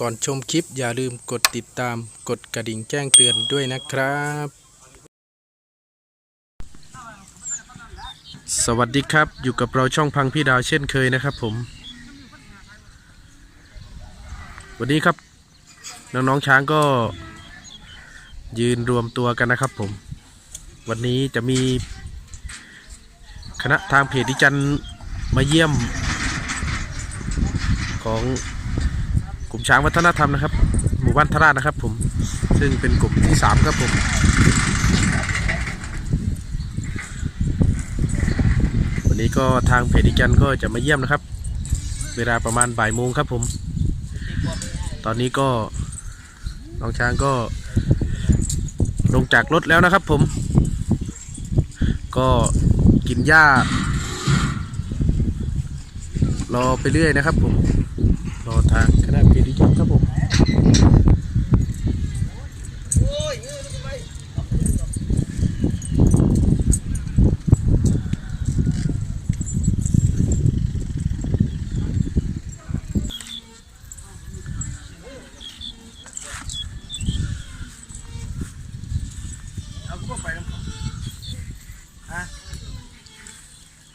ก่อนชมคลิปอย่าลืมกดติดตามกดกระดิ่งแจ้งเตือนด้วยนะครับ สวัสดีครับอยู่กับเราช่องพังพี่ดาวเช่นเคยนะครับผม วันนี้ครับ น้องๆช้างก็ยืนรวมตัวกันนะครับผม วันนี้จะมี คณะทางเพจดิจันมาเยี่ยมของ ลุ่มช้างวัฒนธรรมนะครับ หมู่บ้านทราชนะครับ ผมซึ่งเป็นกลุ่มที่สามครับผมวันนี้ก็ทางเพจดิจันก็จะมาเยี่ยมนะครับ เวลาประมาณบ่ายโมงครับผม ตอนนี้ก็น้องช้างก็ลงจากรถแล้วนะครับ ผม ก็กินหญ้ารอไปเรื่อยนะครับผม รอทางคณะเพ จดิจันครับผม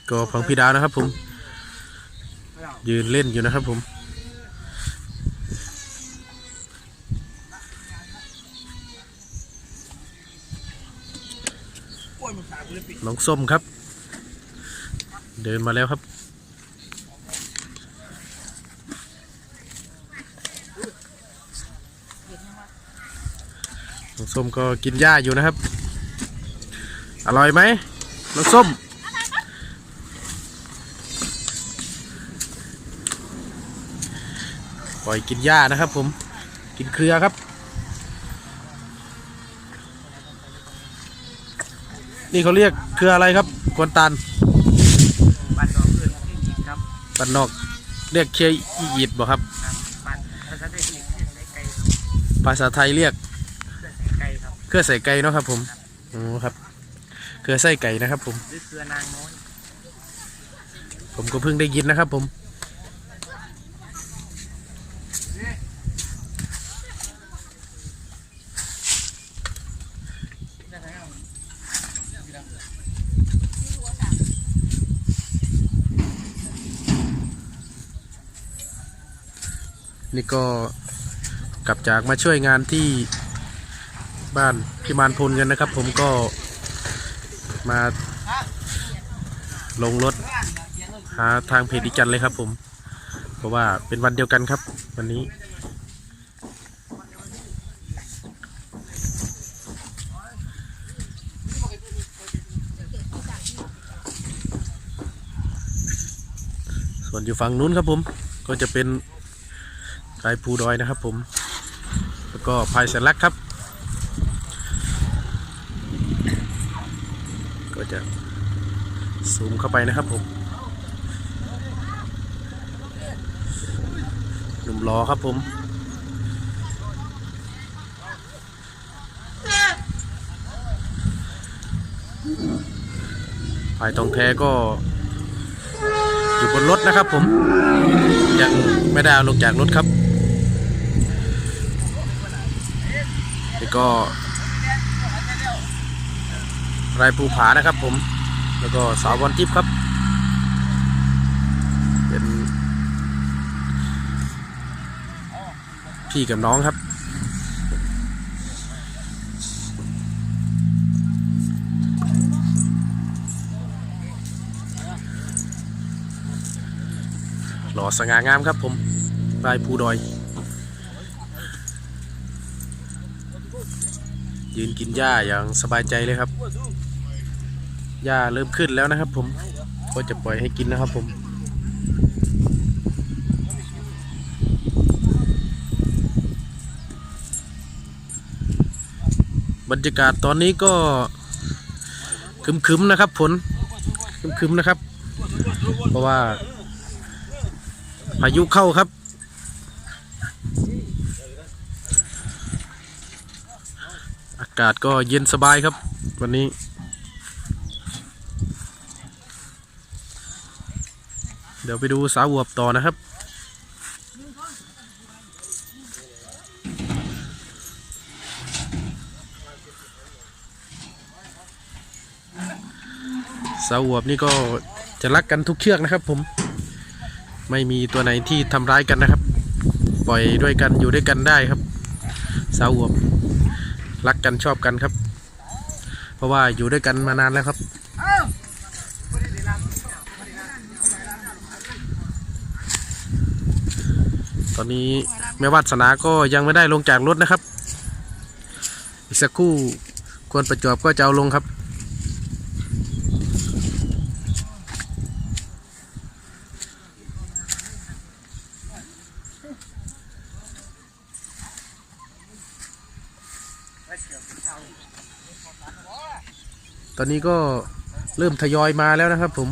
ก็ฟังพี่ดาวนะครับผม ยืนเล่นอยู่นะครับผม น้องส้มครับ เดินมาแล้วครับ น้องส้มก็กินหญ้าอยู่นะครับ อร่อยไหมน้องส้มปล่อยกินหญ้านะครับผม กินเครือครับ นี่เขาเรียกเครืออะไรครับกวนตันปันดอกเพื่อนที่ยิงครับปันนอกเรียกเครืออียิดบ่ครับ ปันภาษาไทยเรียกเครื่องใส่ไก่ภาษาไทยเรียกเครื่องใส่ไก่ครับเครือใส่ไก่เนาะครับผมโอ้ครับเครือไส้ไก่นะครับผม หรือเครือนางน้อย ผมก็เพิ่งได้ยินนะครับผม นี่ก็กลับจากมาช่วยงานที่บ้านพิมานพลกันนะครับ ผมก็มาลงรถหาทางเพจดิจันเลยครับ ผม เพราะว่าเป็นวันเดียวกันครับ วันนี้ ส่วนอยู่ฝั่งนู้นครับผมก็จะเป็น พายภูดอยนะครับผม แล้วก็พายแสนลักครับ ก็จะซูมเข้าไปนะครับผมหนุ่มล้อครับผมภายทองแท้ก็อยู่บนรถนะครับผมยังไม่ได้ลงจากรถครับ ก็ไรภูผานะครับผม แล้วก็สาวบอลทิพย์ครับ เป็นพี่กับน้องครับ หล่อสง่างามครับผมลายภูดอย ยืนกินหญ้าอย่างสบายใจเลยครับหญ้าเริ่มขึ้นแล้วนะครับ ผมก็จะปล่อยให้กินนะครับ ผมบรรยากาศตอนนี้ก็คึมๆนะครับ ฝนคึมๆนะครับ เพราะว่าพายุเข้าครับากาศก็เย็นสบายครับ วันนี้ เดี๋ยวไปดูสาวอวบต่อนะครับ สาวอวบนี่ก็จะรักกันทุกเชือกนะครับ ผม ไม่มีตัวไหนที่ทำร้ายกันนะครับ ปล่อยด้วยกันอยู่ด้วยกันได้ครับ สาวอวบ รักกันชอบกันครับ เพราะว่าอยู่ด้วยกันมานานแล้วครับตอนนี้แม่วาสนาก็ยังไม่ได้ลงจากรถนะครับ อีกสักครู่ควรประจวบก็จะเอาลงครับ อนนี้ก็เริ่มทยอยมาแล้วนะครับ ผม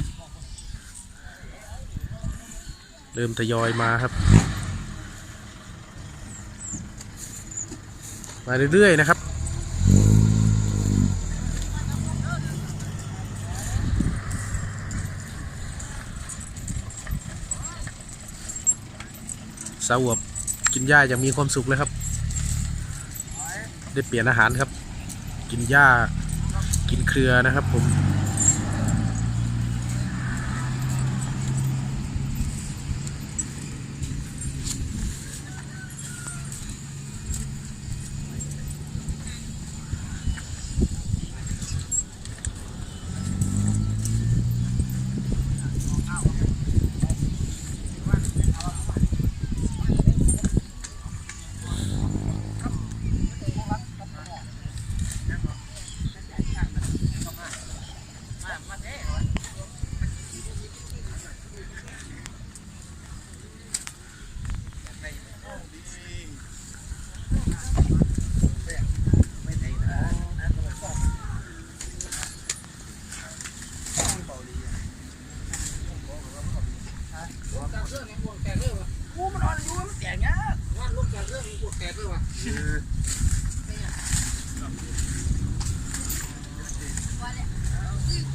เริ่มทยอยมาครับ มาเรื่อยๆนะครับสาวบกินหญ้าอย่างมีความสุขเลยครับ ได้เปลี่ยนอาหารครับ กินหญ้า เครือนะครับผม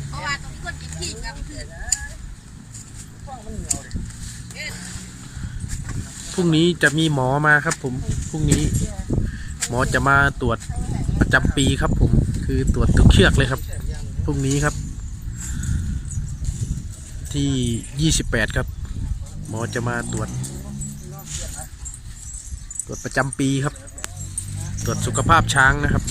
เพราะว่าตรงนี้คนกินขี้กันคือพรุ่งนี้จะมีหมอมาครับ ผมพรุ่งนี้ หมอจะมาตรวจประจำปีครับ ผม คือตรวจทุกเชือกเลยครับพรุ่งนี้ครับ ที่ 28 ครับ หมอจะมาตรวจ ตรวจประจำปีครับ ตรวจสุขภาพช้างนะครับ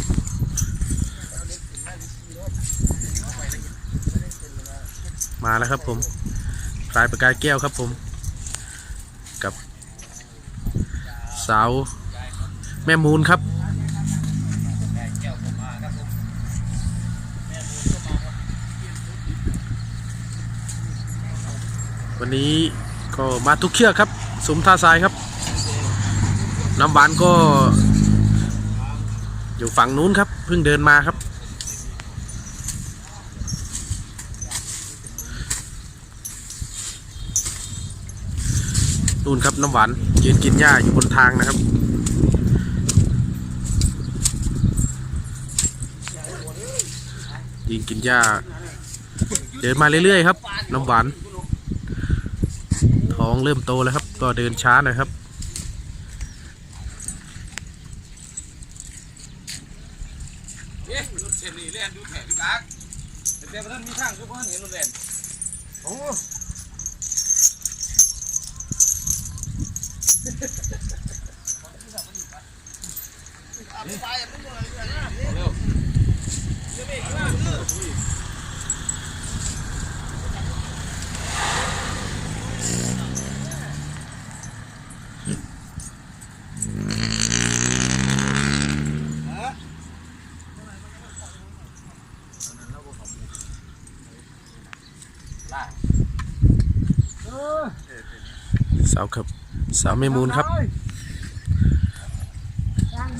มาแล้วครับผมพลายประกายแก้วครับผม กับ สาว แม่มูลครับวันนี้ ก็มาทุกเชือกครับสมท่าทรายครับ น้ำหวานก็ อยู่ฝั่งนู้นครับ เพิ่งเดินมาครับ นู่นครับน้ำหวานยืนกินหญ้าอยู่บนทางนะครับยืนกินหญ้า เดินมาเรื่อยๆครับ น้ำหวาน ท้องเริ่มโตแล้วครับ ก็เดินช้าหน่อยครับ เอ๊ะรถเส้นนี่เล่นดูแถบพี่กักแต่แต่ท่านมีทางคือเพราะท่านเห็นรถเล่นโอ้เร็ว สาวครับสาวแม่มูลครับ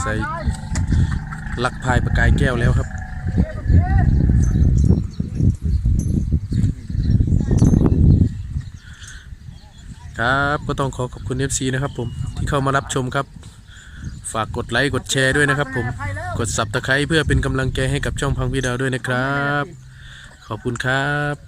ใส่ลักพายประกายแก้วแล้วครับครับก็ต้องขอขอบคุณ FC นะครับผมที่เข้ามารับชมครับ ฝากกดไลค์กดแชร์ด้วยนะครับผมกดสับตะไคร้เพื่อเป็นกำลังใจให้กับช่องพังพี่ดาวด้วยนะครับ ขอบคุณครับ